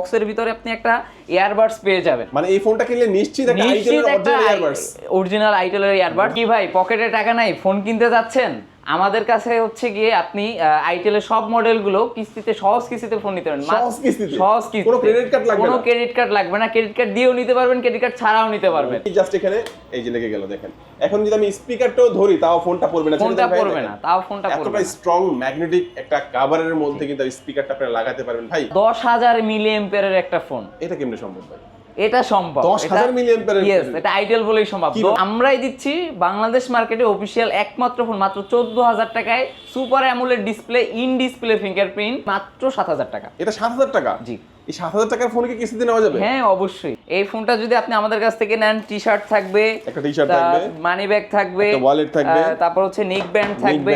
বক্সের ভিতরে আপনি একটা ইয়ারবাডস পেয়ে যাবেন। মানে এই ফোনটা কিনলে নিশ্চিত একটা আইটেলের অরিজিনাল ইয়ারবাডস অরিজিনাল আইটেলের ইয়ারবাড কি ভাই পকেটে টাকা নাই? ফোন কিনতে যাচ্ছেন? আমাদের কাছে হচ্ছে গিয়ে আপনি আইটেলের সব মডেলগুলো কিস্তিতে সহজ কিস্তিতে ফোন নিতে পারবেন সহজ কিস্তিতে? সহজ কিস্তিতে। কোনো লাগবে ক্রেডিট কার্ড লাগবে না। ক্রেডিট কার্ড দিয়েও নিতে পারবেন ক্রেডিট কার্ড ছাড়াও নিতে পারবেন। জাস্ট এখানে এই যে লেগে গেল দেখেন। এখন যদি আমি স্পিকারটাও ধরি তাও ফোনটা পড়বে না। ফোনটা পড়বে না তাও ফোনটা পড়বে না। স্ট্রং ম্যাগনেটিক একটা কাভারের মধ্যে কিন্তু স্পিকারটা আপনি লাগাতে পারবেন। ভাই দশ হাজার মিলি এম্পিয়ারের একটা ফোন এটা কেমনে সম্ভব ভাই? এটা সম্ভব। 10,000 milliampere এর ইয়েস এটা আইটেল বলেই সম্ভব। আমরাই দিচ্ছি বাংলাদেশ মার্কেটে অফিসিয়াল একমাত্র ফোন মাত্র চোদ্দ হাজার টাকায় super AMOLED display in display fingerprint মাত্র সাত হাজার টাকা। এটা সাত হাজার টাকা? জি। এই সাত হাজার টাকার ফোন কি কিস্তিতে নেওয়া যাবে? হ্যাঁ অবশ্যই। এই ফোনটা যদি আপনি আমাদের কাছ থেকে নেন টি শার্ট থাকবে একটা t-shirt থাকবে, মানি ব্যাগ থাকবে একটা wallet থাকবে, তারপর হচ্ছে নেক ব্যান্ড থাকবে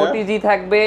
ওটিজি থাকবে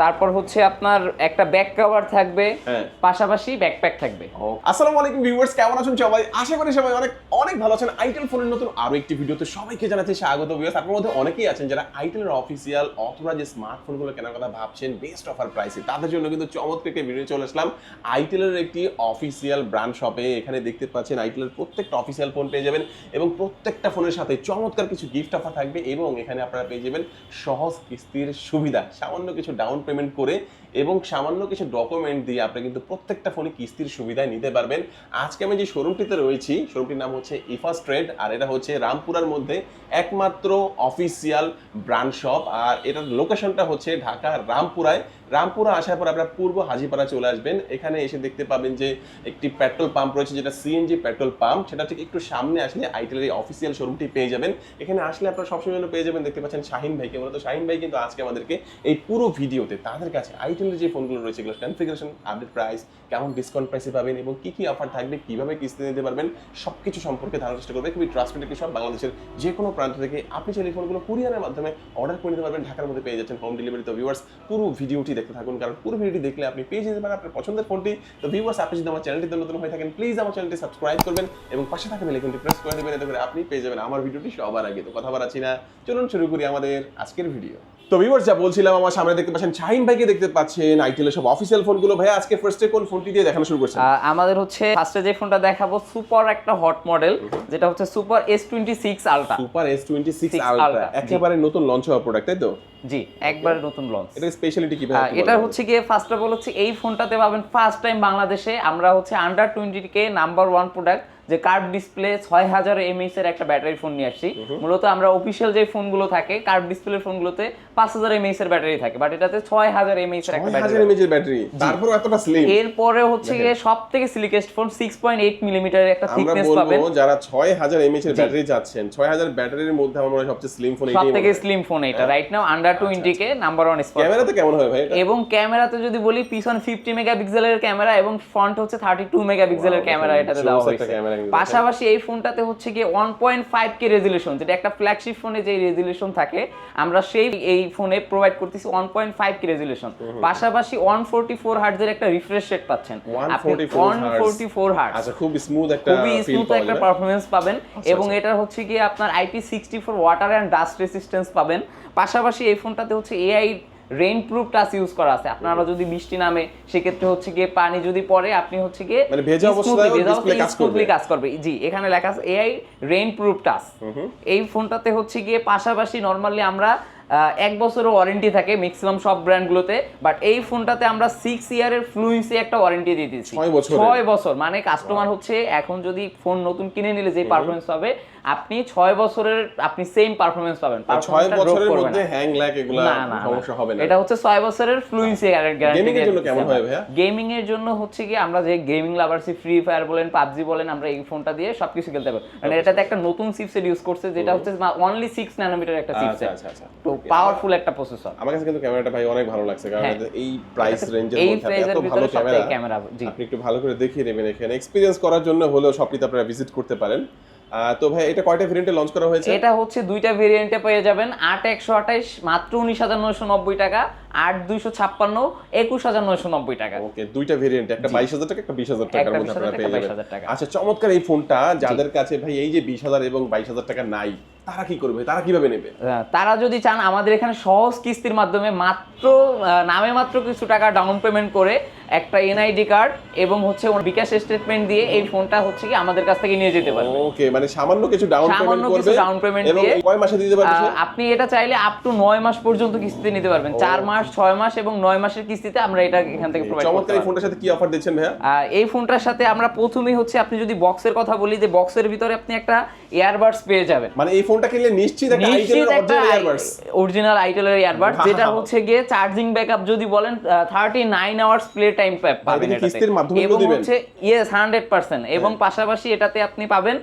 তারপর হচ্ছে আপনার একটা ব্যাক কভার থাকবে হ্যাঁ। পাশাপাশি ব্যাকপ্যাক থাকবে। আসসালামু আলাইকুম ভিউয়ার্স কেমন আছেন সবাই? আশা করি সবাই অনেক অনেক ভালো আছেন। আইটেল ফোনের নতুন আরও একটি ভিডিওতে সবাইকে জানাচ্ছি স্বাগত ভিউয়ার্স আপনার মধ্যে অনেকেই আছেন যারা আইটেলের অফিসিয়াল অথবা যে স্মার্টফোনগুলো কেনার কথা ভাবছেন বেস্ট অফার প্রাইসে তাদের জন্য কিন্তু চমৎকার একটি ভিডিও চলে আসলাম। আইটেলের একটি অফিসিয়াল ব্র্যান্ড শপে এখানে দেখতে পাচ্ছেন আইটেলের প্রত্যেকটা অফিসিয়াল ফোন পেয়ে যাবেন এবং প্রত্যেকটা ফোনের সাথে চমৎকার কিছু গিফট অফার থাকবে এবং এখানে আপনারা পেয়ে যাবেন সহজ কিস্তির সুবিধা। সামান্য কিছু ডাউন পেমেন্ট করে এবং সামান্য কিছু ডকুমেন্ট দিয়ে আপনি কিন্তু প্রত্যেকটা ফোনে কিস্তির সুবিধায় নিতে পারবেন। আজকে আমি যে শোরুমটিতে রয়েছি শোরুমটির নাম হচ্ছে ইফাস ট্রেড আর এটা হচ্ছে রামপুরার মধ্যে একমাত্র অফিসিয়াল ব্রান্ড শপ আর এটার লোকেশনটা হচ্ছে ঢাকা রামপুরায়। রামপুরা আসার পর আপনারা পূর্ব হাজিপাড়া চলে আসবেন। এখানে এসে দেখতে পাবেন যে একটি পেট্রোল পাম্প রয়েছে, যেটা সিএনজি পেট্রোল পাম্প সেটা ঠিক একটু সামনে আসলে আইটেলের এই অফিসিয়াল শোরুমটি পেয়ে যাবেন। এখানে আসলে আপনারা সবসময় পেয়ে যাবেন, দেখতে পাচ্ছেন শাহিন ভাইকে। মূলত শাহিন ভাই কিন্তু আজকে আমাদেরকে এই পুরো ভিডিওতে তাদের কাছে আইটেলের যে ফোনগুলো রয়েছে এগুলো কনফিগারেশন আপডেট প্রাইস কেমন ডিসকাউন্ট প্রাইসে পাবেন এবং কি কি অফার থাকবে, কীভাবে কিস্তি নিতে পারবেন, সবকিছু সম্পর্কে ধারণার চেষ্টা করবে খুবই ট্রাস্টেড একটি সব বাংলাদেশের যে কোনো প্রান্ত থেকে। আপনি এই ফোনগুলো কুরিয়ারের মাধ্যমে অর্ডার করে নিতে পারবেন। ঢাকার মধ্যে পেয়ে যাচ্ছেন হোম ডেলিভারি তো ভিউয়ার্স পুরো ভিডিওটি দেখতে থাকুন। কারণ পুরো ভিডিওটি দেখলে আপনি পেয়ে যেতে পারেন আপনার পছন্দের ফোনটি তো ভিউয়ার্স আপনি যদি আমার চ্যানেলটিতে নতুন হয়ে থাকেন প্লিজ আমার চ্যানেলটি সাবস্ক্রাইব করবেন এবং পাশে থাকা বেলাইকনটি প্রেস করে দেবেন। এতে করে আপনি পেয়ে যাবেন আমার ভিডিওটি সবার আগে। তো কথা বাড়াচ্ছি না। চলুন শুরু করি আমাদের আজকের ভিডিও তো ভিউয়ার্স যা বলছিলাম আমার সামনে দেখতে পাচ্ছেন শাহিন ভাইকে দেখতে পাচ্ছেন আইটেলের সব অফিসিয়াল ফোনগুলো। ভাই আজকে ফার্স্টে কোন ফোনটি দিয়ে দেখানো শুরু করছেন? আমাদের হচ্ছে ফার্স্টে যে ফোনটা দেখাবো সুপার একটা হট মডেল যেটা হচ্ছে super S twenty six ultra super S twenty six 6 ultra একেবারে নতুন লঞ্চ হওয়া প্রোডাক্ট তাই তো? জি একবারে নতুন লঞ্চ এটা স্পেশালিটি কি ভাই এটা হচ্ছে গিয়ে ফার্স্ট অফ অল হচ্ছে এই ফোনটাতে পাবেন ফার্স্ট টাইম বাংলাদেশে আমরা হচ্ছে আন্ডার টোয়েন্টি কে নাম্বার ওয়ান প্রোডাক্ট যে কার্ভ ডিসপ্লে ছয় হাজার এমএইচ এর একটা ব্যাটারি ফোন নিয়ে আসছি। মূলত আমরা অফিসিয়াল যে ফোনগুলো থাকে কার্ভ ডিসপ্লে ফোনগুলোতে পাঁচ হাজার এমএইচ এর ব্যাটারি থাকে বাট এটাতে ছয় হাজার এমএইচ এর একটা ব্যাটারি এর এতটা স্লিম এরপরে হচ্ছে গিয়ে সব থেকে slickest phone six point eight মিলিমিটারের একটা থিকনেস পাবেন। যারা ছয় হাজার এমএএইচ এর ব্যাটারি চাচ্ছেন ছয় হাজার ব্যাটারির মধ্যে আমার মনে সবচেয়ে স্লিম ফোন সব থেকে স্লিম ফোন এটা right now under twenty K number one spot ক্যামেরাতে কেমন হয় ভাই এবং ক্যামেরাতে যদি বলি পিছন ফিফটি মেগাপিক্সেলের ক্যামেরা এবং ফ্রন্ট হচ্ছে থার্টি টু মেগাপিক্সেলের ক্যামেরা এটাতে দেওয়া হয়েছে। পাশাপাশি এই ফোনটাতে হচ্ছে গিয়ে one point five K resolution যেটা একটা ফ্ল্যাগশিপ ফোনে যে রেজুলেশন থাকে আমরা সেই এই ফোনে প্রোভাইড করতেছি one point five K resolution পাশাপাশি ওয়ান ফোরটি ফোর হার্টজের একটা রিফ্রেশ রেট পাচ্ছেন। 144 ওয়ান। ফোরটি ফোর হার্টজ আচ্ছা খুব স্মুথ একটা খুবই স্মুথ একটা পারফরমেন্স পাবেন এবং আচ্ছা। এটা হচ্ছে গিয়ে আপনার IP sixty four water and dust resistance পাবেন। পাশাপাশি এই ফোনটাতে হচ্ছে AI rainproof touch use করা আছে। আপনারা যদি বৃষ্টি নামে সেক্ষেত্রে হচ্ছে গিয়ে পানি যদি পড়ে আপনি হচ্ছে গিয়ে মানে ভেজা অবস্থায় ডিসপ্লে কাজ করবে। কাজ করবে। জি এখানে লেখা আছে এআই রেইন প্রুফ টাচ এই ফোনটাতে হচ্ছে গিয়ে পাশাপাশি নরমালি আমরা এক বছরের ওয়ারেন্টি থাকে ম্যাক্সিমাম সব ব্র্যান্ডগুলোতে বাট এই ফোনটাতে আমরা সিক্স ইয়ারের ফ্লুয়েন্সি একটা ওয়ারেন্টি দিয়ে দিচ্ছি ছয় বছর মানে কাস্টমার হচ্ছে এখন যদি ফোন নতুন কিনে নিলে যে পারফরমেন্স পাবে আপনি ছয় বছরের আপনি সেম পারফরমেন্স পাবেন। ছয় বছরের মধ্যে হ্যাং ল্যাগ এগুলা। সমস্যা হবে না। এটা হচ্ছে ছয় বছরের ফ্লুয়েন্সি Gaming এর জন্য কেমন হয় ভাইয়া? গেমিং এর জন্য হচ্ছে কি আমরা যে গেমিং লাভারসি ফ্রি ফায়ার বলেন পাবজি বলেন আমরা এই ফোনটা দিয়ে সবকিছু খেলতে পারব। মানে এটাতে একটা নতুন চিপসেট ইউজ করছে যেটা হচ্ছে অনলি সিক্স ন্যানোমিটার একটা আচ্ছা চিপসেট আচ্ছা আচ্ছা। তো পাওয়ারফুল একটা প্রসেসর। আমার কাছে কিন্তু ক্যামেরাটা ভাই অনেক ভালো লাগছে কারণ হ্যাঁ। এই প্রাইস রেঞ্জের মধ্যে এত ভালো ক্যামেরা। ক্যামেরা জি। আপনি একটু ভালো করে দেখিয়ে নেবেন এখানে। এক্সপেরিয়েন্স করার জন্য হলেও শপটিতে আপনারা ভিজিট করতে পারেন। তো ভাই এটা কয়টা ভেরিয়েন্টে লঞ্চ করা হয়েছে? এটা হচ্ছে দুইটা ভেরিয়েন্টে পেয়ে যাবেন। আট একশো আঠাইশ মাত্র উনিশ হাজার নয়শো নব্বই টাকা। আট দুইশো ছাপ্পান্ন একুশ হাজার নয়শো নব্বই টাকা। ওকে দুইটা ভেরিয়েন্ট একটা বাইশ হাজার টাকা একটা বিশ হাজার টাকার মধ্যে আপনারা পেয়ে যাবেন। আচ্ছা চমৎকার এই ফোনটা যাদের কাছে ভাই এই যে বিশ হাজার এবং বাইশ হাজার টাকা নাই তারা কি করবে? তারা কীভাবে নেবে? তারা যদি চান আমাদের এখানে সহজ কিস্তির মাধ্যমে মাত্র নামে মাত্র কিছু টাকা ডাউন পেমেন্ট করে একটা এনআইডি কার্ড এবং হচ্ছে বিকাশ স্টেটমেন্ট দিয়ে এই ফোনটা হচ্ছে কি আমাদের কাছ থেকে নিয়ে যেতে পারবে। ওকে মানে সামান্য কিছু ডাউন পেমেন্ট সামান্য কিছু করবে down payment দিয়ে, কয় মাসে দিতে পারবে আপনি এটা চাইলে আপ টু নয় মাস পর্যন্ত কিস্তিতে নিতে পারবেন। চার মাস ছয় মাস এবং নয় মাসের কিস্তিতে আমরা এটা এখান থেকে প্রোভাইড চমৎকার এই ফোনটার সাথে কি অফার দিচ্ছেন ভাইয়া? এই ফোনটার সাথে আমরা প্রথমেই হচ্ছে আপনি যদি বক্সের কথা বলি যে বক্সের ভিতরে আপনি একটা ইয়ারবাডস পেয়ে যাবেন। মানে এই ফোনটা কিনলে নিশ্চিত একটা আইটেলের অরিজিনাল ইয়ারবাডস অরিজিনাল আইটেলের ইয়ারবাডস Wow. যেটা হচ্ছে গিয়ে চার্জিং ব্যাকআপ যদি বলেন thirty nine hours play time পাবেন এটাতে। কিস্তির মাধ্যমে এবং দিবেন? হচ্ছে ইয়েস হান্ড্রেড পার্সেন্ট এবং পাশাপাশি এটাতে আপনি পাবেন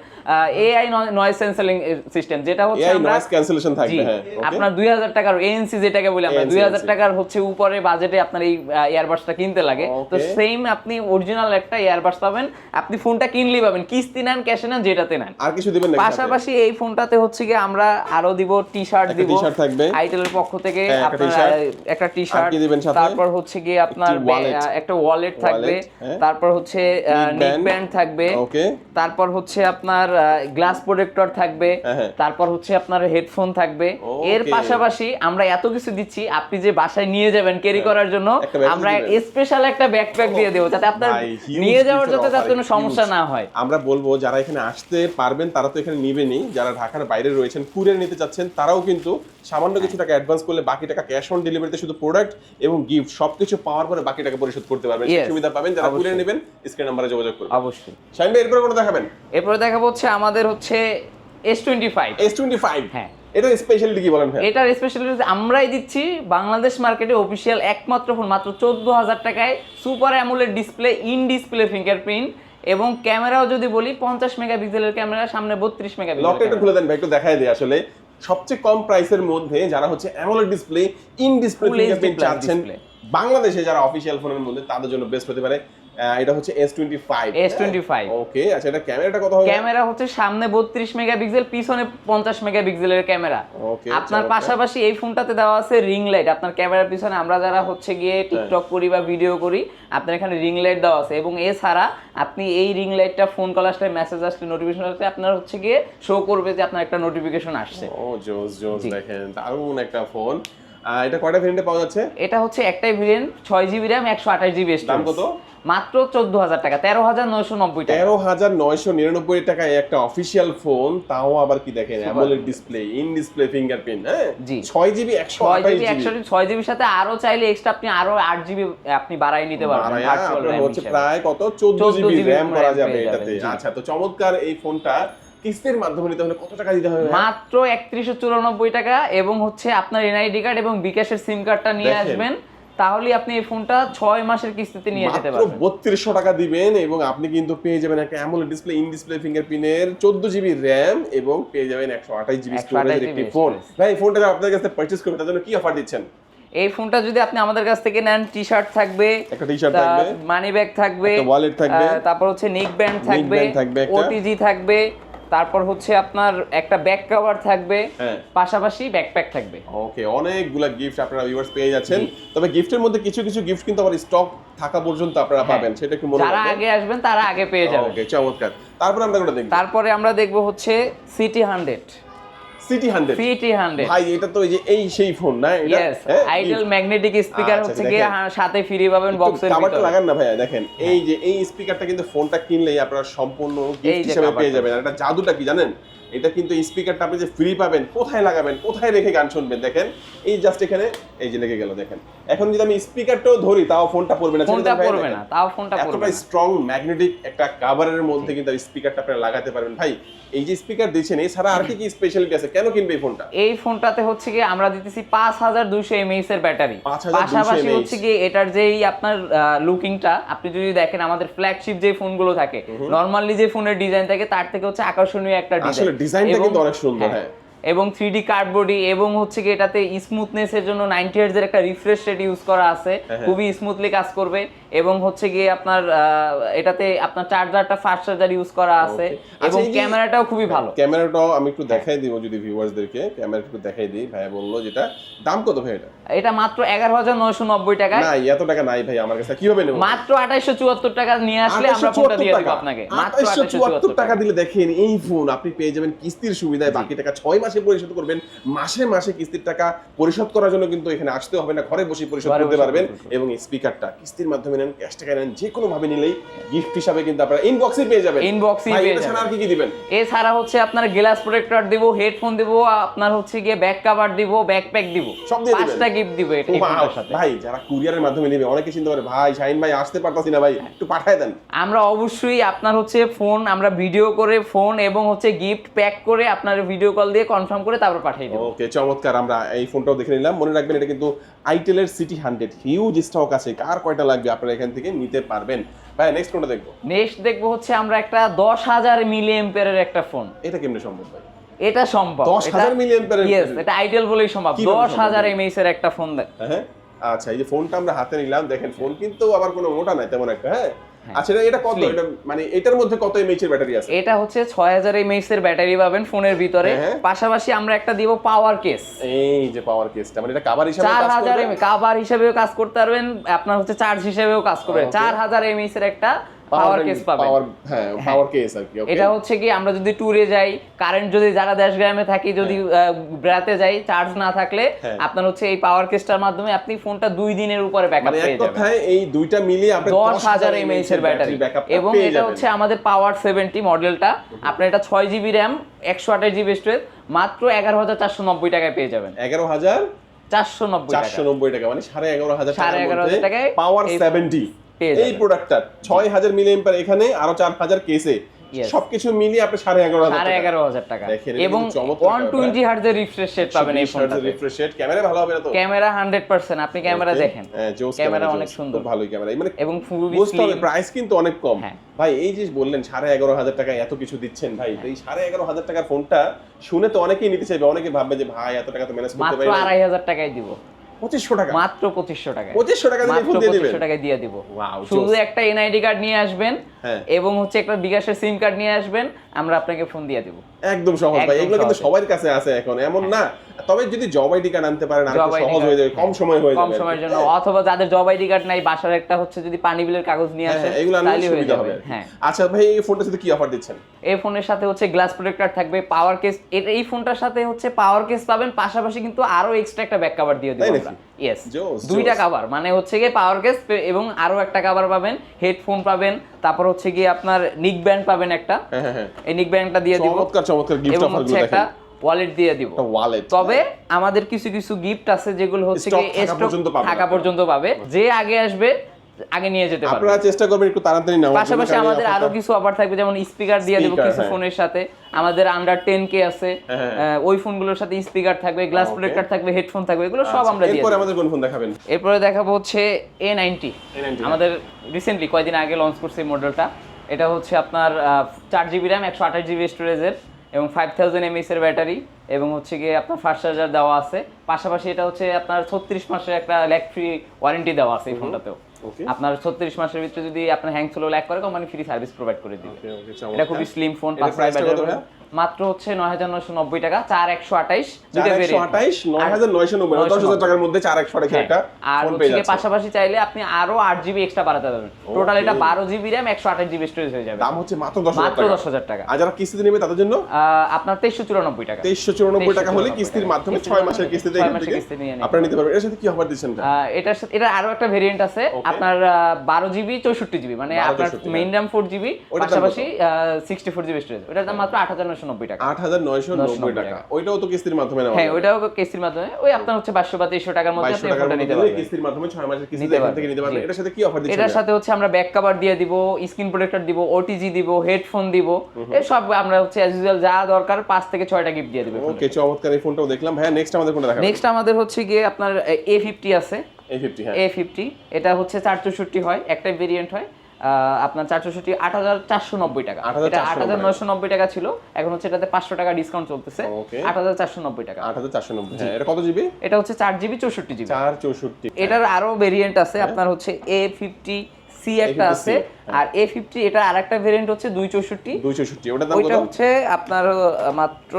এআই নয়েজ সেন্সিং সিস্টেম যেটা হচ্ছে আমরা নয়েজ ক্যান্সেলেশন থাকবে হ্যাঁ আপনার দুই হাজার টাকার এএনসি যেটাকে বলি আমরা ANC দুই হাজার টাকার হচ্ছে উপরে বাজেটে আপনার এই ইয়ারবাডসটা কিনতে লাগে। তো সেম আপনি অরিজিনাল একটা ইয়ারবাডস পাবেন। আপনি ফোনটা কিনলেই পাবেন। কিস্তি নেন ক্যাশে নেন যেটাতে নেন। আর কিছু দিবেন পাশাপাশি এই ফোনটাতে হচ্ছে কি আমরা আরও দিব টি শার্ট দিব। থাকবে। আইটেলের পক্ষ থেকে হ্যাঁ, আপনার একটা টি শার্ট? তারপর হচ্ছে কি আপনার একটি ওয়ালেট থাকবে। হ্যাঁ। তারপর হচ্ছে নেক ব্যান্ড থাকবে। ওকে তারপর হচ্ছে আপনার গ্লাস প্রোটেক্টর থাকবে। হ্যাঁ। তারপর হচ্ছে আপনার হেডফোন থাকবে। এর পাশাপাশি আমরা এত কিছু দিচ্ছি আপনি যে বাসায় নিয়ে যাবেন ক্যারি করার জন্য আমরা স্পেশাল একটা ব্যাকপ্যাক দিয়ে দেবো যাতে আপনার নিয়ে যাওয়ার যাতে তার কোনো সমস্যা না হয়। আমরা বলব যারা এখানে আসতে পারবেন তারা তো এখানে নিবেনই। যারা ঢাকার বাইরে রয়েছেন কুরিয়ার নিতে চাচ্ছেন তারাও কিন্তু সামান্য কিছু টাকা অ্যাডভান্স করলে বাকি টাকা ক্যাশ অন ডেলিভারিতে শুধু প্রোডাক্ট এবং গিফট সবকিছু পাওয়ার পরে বাকি টাকা পরিশোধ করতে পারবেন। সুবিধা পাবেন যারা। কুরিয়ার নেবেন স্ক্রিন নাম্বারে যোগাযোগ করবেন। অবশ্যই। শাইন ভাই এরপরে কোনো দেখাবেন? এরপরে দেখাবো হচ্ছে আমাদের হচ্ছে S twenty five S twenty five হ্যাঁ। এটা স্পেশালিটি কি বলেন ভাই? এটার স্পেশালিটি আমরাই দিচ্ছি বাংলাদেশ মার্কেটে অফিসিয়াল একমাত্র ফোন মাত্র চোদ্দ হাজার টাকায় super AMOLED display in display fingerprint এবং ক্যামেরাও যদি বলি পঞ্চাশ মেগাপিক্সেলের ক্যামেরা সামনে বত্রিশ লকটা একটু খুলে দেন ভাই একটু দেখাই দিই আসলে। সবচেয়ে কম প্রাইসের মধ্যে যারা হচ্ছে AMOLED display in display fingerprint চাচ্ছেন বাংলাদেশে যারা অফিসিয়াল ফোনের মধ্যে তাদের জন্য বেস্ট হতে পারে এটা হচ্ছে এস টোয়েন্টি ফাইভ S25 ওকে আচ্ছা এটা ক্যামেরাটা কত হবে? ক্যামেরা হচ্ছে সামনে বত্রিশ মেগাপিক্সেল পিছনে পঞ্চাশ মেগাপিক্সেলের ক্যামেরা। Okay, আপনার পাশাপাশি এই ফোনটাতে দেওয়া আছে রিং লাইট আপনার ক্যামেরার পিছনে আমরা যারা হচ্ছে গিয়ে টিকটক করি বা ভিডিও করি আপনার এখানে রিং লাইট দেওয়া আছে। এবং এছাড়া আপনি এই রিং লাইটটা ফোন কল আসলে মেসেজ আসলে নোটিফিকেশন আসলে আপনার হচ্ছে গিয়ে শো করবে যে আপনার একটা নোটিফিকেশন আসছে। ও জোস জোস দেখেন দারুণ একটা ফোন এটা কয়টা ভেরিয়েন্টে পাওয়া যাচ্ছে? এটা হচ্ছে একটাই ভেরিয়েন্ট ছয় জিবি র্যাম একশো আঠাশ জিবি দাম কত? মাত্র চোদ্দ হাজার টাকা তেরো হাজার নয়শো নব্বই তেরো হাজার নয়শো নিরানব্বই টাকায় একটা অফিসিয়াল ফোন তাও আবার কি দেখেন AMOLED display in display fingerprint হ্যাঁ? জি। ছয় জিবি একশো ছয় জিবির সাথে আরও চাইলে এক্সট্রা আপনি আরও আট জিবি আপনি বাড়াই নিতে পারবেন হচ্ছে প্রায় কত? চোদ্দ জিবি র্যাম করা যাবে এটাতে। আচ্ছা তো চমৎকার এই ফোনটা কিস্তির মাধ্যমে নিতে হলে কত টাকা দিতে হবে মাত্র একত্রিশশো চুরানব্বই টাকা এবং হচ্ছে আপনার এনআইডি কার্ড এবং বিকাশের সিম কার্ডটা নিয়ে আসবেন। তাহলে আপনি এই ফোনটা ছয় মাসের কিস্তিতে নিয়ে যেতে পারবেন। বত্রিশশো টাকা দিবেন এবং আপনি কিন্তু পেয়ে যাবেন একটা অ্যামোলেড ডিসপ্লে ইন ডিসপ্লে ফিঙ্গারপ্রিন্টের চোদ্দ জিবি র্যাম এবং পেয়ে যাবেন একশো আঠাশ জিবি 128 স্টোরেজের একটি ফোন ভাই ফোনটা আপনার কাছে পারচেজ করবে তার জন্য কি অফার দিচ্ছেন? এই ফোনটা যদি আপনি আমাদের কাছ থেকে নেন টি শার্ট থাকবে একটা টি-শার্ট থাকবে মানি ব্যাগ থাকবে wallet থাকবে, তারপর হচ্ছে নেক ব্যান্ড থাকবে। ওটিজি থাকবে তারপর হচ্ছে আপনার একটা ব্যাক কভার থাকবে হ্যাঁ। পাশাপাশি ব্যাকপ্যাক থাকবে। ওকে অনেকগুলা গিফট আপনারা ভিউয়ার্স পেয়ে যাচ্ছেন। তবে গিফটের মধ্যে কিছু কিছু গিফট কিন্তু আমার স্টক থাকা পর্যন্ত আপনারা পাবেন সেটা কি মনে হ্যাঁ। যারা আগে আসবেন তারা আগে পেয়ে যাবেন। ওকে চমৎকার। তারপরে আমরা দেখব তারপরে আমরা দেখব হচ্ছে CT hundred CT hundred CT hundred ভাই এটা তো এই যে এই সেই ফোন না? এটা হ্যাঁ? আইডল ম্যাগনেটিক স্পিকার আচ্ছা, হচ্ছে দেখেন। হ্যাঁ, সাথে ফ্রি পাবেন বক্সের কাভারটা লাগান না ভাইয়া দেখেন। এই যে এই স্পিকারটা কিন্তু ফোনটা কিনলেই আপনারা সম্পূর্ণ গিফট হিসেবে পেয়ে যাবেন। এটা জাদুটা কি জানেন? এটা কিন্তু স্পিকারটা আপনি যে ফ্রি পাবেন কোথায় লাগাবেন কোথায় রেখে গান শুনবেন দেখেন? এই জাস্ট এখানে এই যে লেগে গেল দেখেন। এখন যদি আমি স্পিকারটাও ধরি তাও ফোনটা পড়বে না। ফোনটা পড়বে না তাও ফোনটা পড়বে এতটা না। স্ট্রং ম্যাগনেটিক একটা কাভারের মধ্যে কিন্তু স্পিকারটা আপনারা লাগাতে পারবেন। ভাই এই যে স্পিকার দিচ্ছেন এছাড়া আর কি কি স্পেশালিটি আছে? কেন কিনবে এই ফোনটা? এই ফোনটাতে হচ্ছে কি আমরা দিতেছি পাঁচ হাজার দুইশো এমএইচ এর ব্যাটারি পাশাপাশি হচ্ছে কি এটার যেই আপনার লুকিংটা আপনি যদি দেখেন আমাদের ফ্ল্যাগশিপ যে ফোনগুলো থাকে নর্মালি যে ফোনের ডিজাইন থাকে তার থেকে হচ্ছে আকর্ষণীয় একটা ডিজাইন ডিজাইনটা কিন্তু অনেক সুন্দর হ্যাঁ। এবং থ্রি ডি কার্ডবোর্ডি এবং হচ্ছে কি এটাতে স্মুথনেস এর জন্য নাইনটি এর একটা রিফ্রেশ রেট ইউজ করা আছে। হ্যাঁ। খুবই স্মুথলি কাজ করবে এবং হচ্ছে গিয়ে আপনার এটাতে আপনার চার্জারটা ফাস্ট চার্জার ইউজ করা আছে. আচ্ছা, এবং ক্যামেরাটাও খুবই ভালো। ক্যামেরাটাও আমি একটু দেখাই দিব যদি ভিউয়ার্সদেরকে ক্যামেরা একটু দেখাই দিই। ভাইয়া বলল যেটা দাম কত ভাই এটা? এটা মাত্র এগারো হাজার নয়শো নব্বই নাই এত টাকা নাই ভাই আমার কাছে কীভাবে নেব? মাত্র আঠাইশো চুয়াত্তর টাকা নিয়ে আসলে আমরা ফোনটা দিয়ে দেবো আপনাকে। আঠাইশো চুয়াত্তর টাকা। দিলে দেখেন এই ফোন আপনি পেয়ে যাবেন কিস্তির সুবিধায় বাকি টাকা ছয় মাসে পরিশোধ করবেন। মাসে মাসে কিস্তির টাকা পরিশোধ করার জন্য কিন্তু এখানে আসতে হবে না ঘরে বসে পরিশোধ করতে পারবেন। এবং স্পিকারটা কিস্তির মাধ্যমে নেন ক্যাশ টাকা নেন যে কোনো ভাবে নিলেই গিফট হিসাবে কিন্তু আপনারা ইনবক্সে পেয়ে যাবেন। Inbox-এই পেয়ে যাবেন। আর কি কি দিবেন? এছাড়া হচ্ছে আপনার গ্লাস প্রোটেক্টর দিব হেডফোন দিব আপনার হচ্ছে গিয়ে ব্যাক কভার দিব ব্যাকপ্যাক দিব। সব দিয়ে দিবেন? গিফট দিব এটা ভাই যারা কুরিয়ারের মাধ্যমে নেবে অনেকে চিন্তা করে ভাই শাহিন ভাই আসতে পারতাছি না ভাই একটু পাঠায় দেন। আমরা অবশ্যই আপনার হচ্ছে ফোন আমরা ভিডিও করে ফোন এবং হচ্ছে গিফট প্যাক করে আপনার ভিডিও কল দিয়ে কনফার্ম করে তারপর পাঠিয়ে দেবো। ওকে চমৎকার আমরা এই ফোনটাও দেখে নিলাম। মনে রাখবেন এটা কিন্তু আইটেলের সিটি হান্ড্রেড হিউজ স্টক আছে। কার কয়টা লাগবে আপনারা এখান থেকে নিতে পারবেন? ভাই নেক্সট কোনটা দেখব। নেক্সট দেখব হচ্ছে আমরা একটা দশ হাজার মিলি এম্পিয়ারের একটা ফোন এটা কেমনে সম্ভব ভাই? এটা সম্ভব। 10,000 milliampere-এর ইয়েস এটা আইডিয়াল বলেই সম্ভব। কীভাবে দশ সম্ভব? হাজার এমএইচ এর একটা ফোন দেয় হ্যাঁ আচ্ছা এই যে ফোনটা আমরা হাতে নিলাম দেখেন ফোন কিন্তু আবার কোনো মোটা নাই তেমন একটা হ্যাঁ? আচ্ছা এটা- কত? এটা মানে এটার মধ্যে কত এমএইচ এর ব্যাটারি আছে? এটা হচ্ছে ছয় হাজার এমএইচ এর ব্যাটারি পাবেন ফোনের ভিতরে। হ্যাঁ। পাশাপাশি আমরা একটা দিব পাওয়ার কেস এই যে পাওয়ার কেসটা মানে এটা কভার হিসাবে কাজ করবে? কাভার হিসেবেও কাজ করতে পারবেন আপনার হচ্ছে চার্জ হিসেবেও কাজ করবে। Okay. চার হাজার এমএইচ এর একটা পাওয়ার কেস পাবেন পাওয়ার হ্যাঁ পাওয়ার কেস আর কি এটা হচ্ছে কি আমরা যদি ট্যুরে যাই কারেন্ট যদি যারা দেশ গ্রামে থাকি যদি আহ, বেড়াতে যাই চার্জ না থাকলে হ্যাঁ। আপনার হচ্ছে এই পাওয়ার কেসটার মাধ্যমে আপনি ফোনটা দুই দিনের উপরে ব্যাকআপ মানে পেয়ে যাবেন। কথায় এই দুইটা মিলিয়ে আপনি দশ হাজার এমএইচ এর ব্যাটারি এবং এটা হচ্ছে আমাদের পাওয়ার সেভেন্টি মডেলটা আপনার এটা ছয় জিবি র্যাম একশো আঠাশ জিবি স্টোরেজ মাত্র এগারো হাজার চারশো নব্বই টাকায় পেয়ে যাবেন। এগারো হাজার চারশো নব্বই টাকা। মানে সাড়ে এগারো হাজার টাকায় পাওয়ার সেভেন্টি এই প্রোডাক্টটা ছয় হাজার মিলি এম্পার এখানে আরও চার হাজার কেসে সবকিছু মিলিয়ে আপনি সাড়ে এগারো সাড়ে টাকা। এগারো হাজার টাকা। এবং ওয়ান টোয়েন্টি হার্জের রিফ্রেশ রেট পাবেন এই 120 ফোনটাতে। refresh rate, ক্যামেরা ভালো হবে না তো? ক্যামেরা হান্ড্রেড পার্সেন্ট আপনি ক্যামেরা দেখেন। হ্যাঁ, ক্যামেরা অনেক সুন্দর। ভালোই ক্যামেরা। মানে এবং বুঝতে হবে প্রাইস কিন্তু অনেক কম। হ্যাঁ। ভাই এই যে বললেন সাড়ে এগারো হাজার টাকা এত কিছু দিচ্ছেন ভাই এই সাড়ে এগারো হাজার টাকার ফোনটা শুনে তো অনেকেই নিতে চাইবে। অনেকে ভাববে যে ভাই এত টাকা তো ম্যানেজ করতে পারি আড়াই হাজার টাকায় দিব। পঁচিশশো টাকা। মাত্র পঁচিশশো টাকায়। পঁচিশশো টাকা দিয়ে মাত্র ফোন দিয়ে দিবেন। পঁচিশশো টাকায় দিয়ে দিব। শুধু। একটা এনআইডি কার্ড নিয়ে আসবেন হ্যাঁ। এবং হচ্ছে একটা বিকাশের সিম কার্ড নিয়ে আসবেন। আমরা আপনাকে ফোন দিয়ে দিব। একদম সহজ ভাই এগুলো কিন্তু সবার কাছে আছে এখন এমন না। তবে যদি জব আইডি কার্ড আনতে পারেন আর সহজ হয়ে যাবে কম সময় হয়ে যাবে কম সময়ের জন্য। অথবা যাদের জব আইডি কার্ড নাই বাসার একটা হচ্ছে যদি পানি বিলের কাগজ নিয়ে আসে হ্যাঁ, এগুলো আনলে সুবিধা হবে। হ্যাঁ। আচ্ছা ভাই এই ফোনটার সাথে কি অফার দিচ্ছেন? এই ফোনের সাথে হচ্ছে গ্লাস প্রোটেক্টর থাকবে পাওয়ার কেস এই ফোনটার সাথে হচ্ছে পাওয়ার কেস পাবেন পাশাপাশি কিন্তু আরও এক্সট্রা একটা ব্যাক কভার দিয়ে দেবো আমরা। ইয়েস দুইটা কাভার মানে হচ্ছে গিয়ে পাওয়ার কেস এবং আরও একটা কাভার পাবেন হেডফোন পাবেন তারপর হচ্ছে গিয়ে আপনার নিক ব্যান্ড পাবেন একটা। হ্যাঁ হ্যাঁ হ্যাঁ। এই নিক ব্যান্ডটা দিয়ে দিব। চমৎকার চমৎকার গিফট দেখেন। ওয়ালেট দিয়ে দিব। ওয়ালেট তবে আমাদের কিছু কিছু গিফট আছে যেগুলো হচ্ছে কি পাবে থাকা পর্যন্ত পাবে। যে আগে আসবে আগে নিয়ে যেতে পারবে। আপনারা চেষ্টা করবেন একটু তাড়াতাড়ি জন্য, পাশাপাশি আমাদের আরও কিছু অফার থাকবে যেমন স্পিকার দিয়ে দেবো কিছু হ্যাঁ। ফোনের সাথে। আমাদের আন্ডার টেন কে আছে। হ্যাঁ, ওই ফোনগুলোর সাথে স্পিকার থাকবে গ্লাস প্রোটেক্টর থাকবে হেডফোন থাকবে এগুলো সব আচ্ছা, আমরা দিয়ে এরপরে। আমাদের কোন ফোন দেখাবেন? এরপরে দেখাবো হচ্ছে A90 আমাদের রিসেন্টলি কয়েকদিন আগে লঞ্চ করছে এই মডেলটা এটা হচ্ছে আপনার চার জিবি র্যাম একশো আঠাশ জিবি স্টোরেজের এবং five thousand M S battery এবং হচ্ছে গিয়ে আপনার ফাস্ট চার্জার দেওয়া আছে। পাশাপাশি এটা হচ্ছে আপনার ছত্রিশ মাসের একটা ল্যাক ফ্রি ওয়ারেন্টি দেওয়া আছে এই ফোনটাতেও. আপনার ছত্রিশ মাসের ভিতরে যদি আপনার হ্যাং স্লো ল্যাক করে কোম্পানি ফ্রি সার্ভিস প্রোভাইড করে দিবে। এটা খুবই স্লিম ফোন এটার মাত্র হচ্ছে নয় হাজার নয়শো নব্বই টাকা চার একশো আঠাইশ টাকার মধ্যে চার একশো একটা আর হচ্ছে পাশাপাশি চাইলে আপনি আরও আট জিবি এক্সট্রা বাড়াতে পারবেন। টোটাল এটা বারো জিবি র্যাম একশো আঠাশ জিবি স্টোরেজ হয়ে যাবে। দাম হচ্ছে মাত্র দশ মাত্র দশ হাজার টাকা। আর যারা কিস্তিতে নেবে তাদের জন্য? আপনার তেইশশো চুরানব্বই টাকা। তেইশশো চুরানব্বই টাকা হলে কিস্তির মাধ্যমে ছয় মাসের কিস্তিতে নিতে আপনারা নিতে পারবেন। এর সাথে কি অফার দিচ্ছেন এটা? এটার সাথে এটা আরও একটা ভেরিয়েন্ট আছে। আপনার বারো জিবি চৌষট্টি জিবি মানে আপনার মেইন র্যাম ফোর জিবি পাশাপাশি সিক্সটি ফোর জিবি স্টোরেজ ওটার দাম মাত্র আট হাজার টাকা। আট হাজার নয়শো নব্বই টাকা। টাকা। ওইটাও তো কিস্তির মাধ্যমে নেওয়া হ্যাঁ ওইটাও কেসির মাধ্যমে। ওই আপনার হচ্ছে পাঁচশো বা তেইশশো টাকার মধ্যে বাইশশো আপনি টাকার ফোনটা নিতে পারবেন। কিস্তির মাধ্যমে ছয় মাসের কিস্তিতে নিতে এখান থেকে নিতে পারবেন। এটার সাথে কি অফার দিচ্ছেন এটার সাথে হচ্ছে আমরা ব্যাক কভার দিয়ে দিব স্ক্রিন প্রোটেক্টর দিব ওটিজি দিব হেডফোন দিব। এই সব আমরা হচ্ছে অ্যাজ ইউজুয়াল যা দরকার পাঁচ থেকে ছয়টা গিফট দিয়ে দিব ওকে চমৎকার এই ফোনটাও দেখলাম। হ্যাঁ নেক্সট আমাদের কোনটা দেখাবেন নেক্সট আমাদের হচ্ছে গিয়ে আপনার এ ফিফটি আছে। এই ফিফটি হ্যাঁ। এ ফিফটি এটা হচ্ছে চার চৌষট্টি হয় একটা ভেরিয়েন্ট হয়। আপনার চার চৌষট্টি আট হাজার চারশো নব্বই টাকা। এটা আট হাজার নয়শো নব্বই টাকা ছিল। এখন হচ্ছে এটাতে পাঁচশো টাকা ডিসকাউন্ট চলতেছে। আট হাজার চারশো নব্বই টাকা। আট হাজার চারশো নব্বই হ্যাঁ এটা কত জিবি? এটা হচ্ছে চার জিবি চৌষট্টি জিবি। চার চৌষট্টি এটার আরও ভেরিয়েন্ট আছে আপনার হচ্ছে এ ফিফটি সি একটা আছে। আর এ ফিফটি এটা আর একটা ভেরিয়েন্ট হচ্ছে দুই চৌষট্টি। দুই চৌষট্টি ওইটা হচ্ছে আপনার মাত্র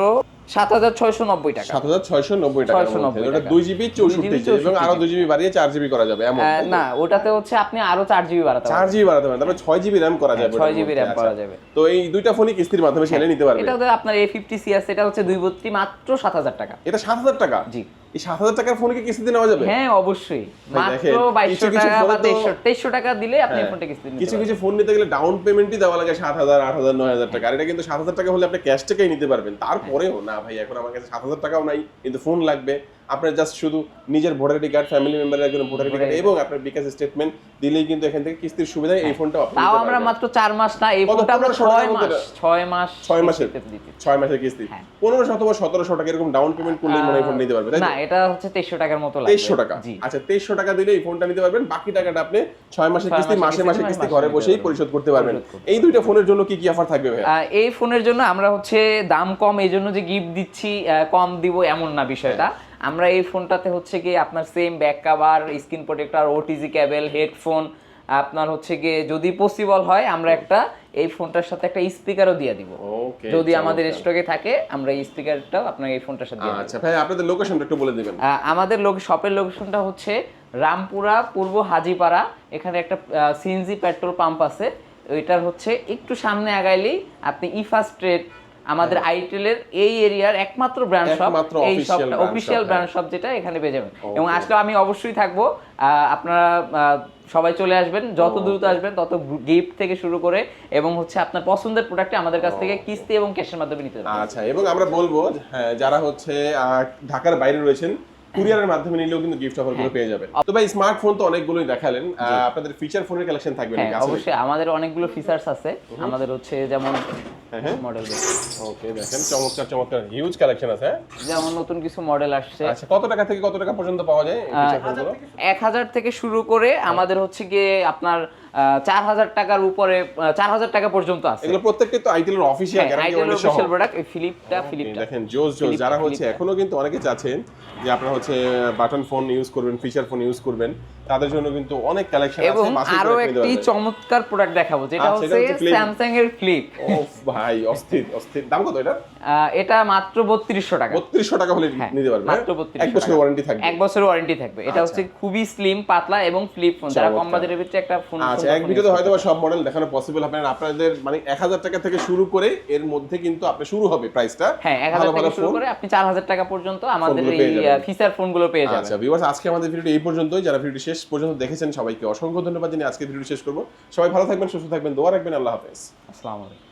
সাত হাজার ছয়শো নব্বই টাকা। সাত হাজার ছয়শো নব্বই টাকা ওটা টাকা। দুই জিবি চৌষট্টি 2GB জিবি এবং আরও 64 জিবি বাড়িয়ে চার জিবি করা যাবে এমন না ওটাতে হচ্ছে আপনি আরও চার জিবি বাড়াতে পারবেন। জিবি বাড়াতে পারেন তারপরে জিবি র্যাম করা যাবে হ্যাঁ, ছয় জিবি মধ্যে, র্যাম আচ্ছা। করা যাবে। তো এই দুইটা ফোনই কিস্তির মাধ্যমে সেলে নিতে পারবে? এটা আপনার এ ফিফটি সি এটা হচ্ছে দুই বত্রি মাত্র সাত হাজার টাকা। এটা সাত হাজার টাকা? জি। এই সাত হাজার টাকার ফোনে কি কিস্তিতে নেওয়া যাবে? হ্যাঁ অবশ্যই। মাত্র বাইশশো টাকা বা তেইশশো টাকা দিলে আপনি হ্যাঁ, ফোনটা কিস্তিতে কিছু কিছু ফোন নিতে গেলে ডাউন পেমেন্টই দেওয়া লাগে সাত হাজার আট হাজার নয় হাজার টাকা। আর এটা কিন্তু সাত হাজার টাকা হলে আপনি ক্যাশ টাকাই নিতে পারবেন। তারপরেও না ভাই এখন আমার কাছে সাত হাজার টাকাও নাই কিন্তু ফোন লাগবে। আপনার জাস্ট শুধু নিজের ভোটার আইডি কার্ড ফ্যামিলি মেম্বারের একজন ভোটার আইডি কার্ড এবং আপনার বিকাশ স্টেটমেন্ট দিলেই কিন্তু এখান থেকে কিস্তির সুবিধা এই ফোনটা আপনি তাও আমরা মাত্র চার মাস না এই ফোনটা আমরা 1500 টাকার ছয় মাস ছয় মাস ছয় মাসের? কিস্তিতে দিতে- ছয় মাসের কিস্তি। হ্যাঁ। পনেরোশো অথবা সতেরোশো টাকা এরকম ডাউন পেমেন্ট করলেই মনে হয় ফোন নিতে পারবে তাই না এটা হচ্ছে তেইশশো টাকার মতো লাগবে। তেইশশো টাকা। জি। আচ্ছা তেইশশো টাকা দিলে এই ফোনটা নিতে পারবেন। বাকি টাকাটা আপনি ছয় মাসের কিস্তি মাসে মাসে কিস্তি ঘরে বসেই পরিশোধ করতে পারবেন। এই দুইটা ফোনের জন্য কি কি অফার থাকবে আহ, এই ফোনের জন্য আমরা হচ্ছে দাম কম এই জন্য যে গিফট দিচ্ছি কম দিব এমন না বিষয়টা। আমরা এই ফোনটাতে হচ্ছে কি আপনার same back cover screen protector OTG cable headphone আপনার হচ্ছে গিয়ে যদি পসিবল হয় আমরা একটা এই ফোনটার সাথে একটা স্পিকারও দিয়ে দিব। ওকে যদি আমাদের স্টকে থাকে আমরা এই স্পিকারটাও আপনার এই ফোনটার সাথে। আচ্ছা ভাই আপনাদের লোকেশনটা একটু বলে দিবেন। আমাদের লোক শপের লোকেশনটা হচ্ছে রামপুরা পূর্ব হাজিপাড়া। এখানে একটা সিএনজি পেট্রোল পাম্প আছে। ওইটার হচ্ছে একটু সামনে আগাইলেই আপনি ইফাস ট্রেড আমাদের আইটেলের এই এরিয়ার একমাত্র ব্র্যান্ড শপ হ্যাঁ। এই শপটা অফিসিয়াল ব্র্যান্ড শপ যেটা এখানে পেয়ে যাবেন। এবং আজকে আমি অবশ্যই থাকব আহ, আপনারা সবাই চলে আসবেন যত দ্রুত আসবেন তত গিফট থেকে শুরু করে এবং হচ্ছে আপনার পছন্দের প্রোডাক্টে আমাদের কাছ থেকে কিস্তি এবং ক্যাশের মাধ্যমে নিতে পারবেন আচ্ছা এবং আমরা বলব হ্যাঁ যারা হচ্ছে ঢাকার বাইরে রয়েছেন কুরিয়ারের মাধ্যমে নিলেও কিন্তু গিফট অফারগুলো পেয়ে যাবেন। তো ভাই স্মার্টফোন তো অনেকগুলোই দেখালেন। আপনাদের ফিচার ফোনের কালেকশন থাকবে হ্যাঁ নাকি অবশ্যই। আমাদের অনেকগুলো ফিচার্স আছে। আমাদের হচ্ছে যেমন হ্যাঁ, হ্যাঁ। মডেল ওকে দেখেন। চমৎকার চমৎকার। হিউজ কালেকশন আছে হ্যাঁ? যেমন নতুন কিছু মডেল আসছে। আচ্ছা কত টাকা থেকে কত টাকা পর্যন্ত পাওয়া যায় এই feature phone গুলো? এক হাজার থেকে শুরু করে আমাদের হচ্ছে গিয়ে আপনার চার হাজার টাকার উপরে চার হাজার টাকা পর্যন্ত আছে। এগুলো তো আইটেলের অফিসিয়াল গ্যারান্টি অফিসিয়াল প্রোডাক্ট ফিলিপটা ফিলিপটা দেখেন জোস জোস যারা হচ্ছে এখনও কিন্তু অনেকে চাচ্ছেন যে আপনারা হচ্ছে বাটন ফোন ইউজ করবেন ফিচার ফোন ইউজ করবেন তাদের জন্য কিন্তু অনেক কালেকশন আছে বাছাই আরও একটি চমৎকার প্রোডাক্ট দেখাবো যেটা আচ্ছা, হচ্ছে স্যামসাং এর ফ্লিপ ওফ ভাই অস্থির অস্থির। দাম কত এটা এটা মাত্র বত্রিশশো টাকা। বত্রিশশো টাকা হলে হ্যাঁ, নিতে পারবে মাত্র হ্যাঁ? 3200 এক বছরের ওয়ারেন্টি থাকবে। এক বছরের ওয়ারেন্টি থাকবে। এটা হচ্ছে খুবই স্লিম পাতলা এবং ফ্লিপ ফোন যারা কম বাজেটের ভিতরে একটা ফোন আচ্ছা এক ভিডিওতে হয়তো সব মডেল দেখানো পসিবল হবে না আপনাদের মানে এক হাজার টাকা থেকে শুরু করে এর মধ্যে কিন্তু আপনি শুরু হবে প্রাইসটা হ্যাঁ এক হাজার থেকে শুরু করে আপনি চার হাজার টাকা পর্যন্ত আমাদের এই ফিচার ফোনগুলো পেয়ে যাবেন। আচ্ছা ভিউয়ার্স আজকে আমাদের ভিডিওটি এই পর্যন্তই। যারা ভিডিওটি শেষ পর্যন্ত দেখেছেন সবাইকে অসংখ্য ধন্যবাদ জানিয়ে আজকে ভিডিওটি শেষ করব। সবাই ভালো থাকবেন সুস্থ থাকবেন দোয়া রাখবেন আল্লাহ হাফেজ। আসসালামু আলাইকুম।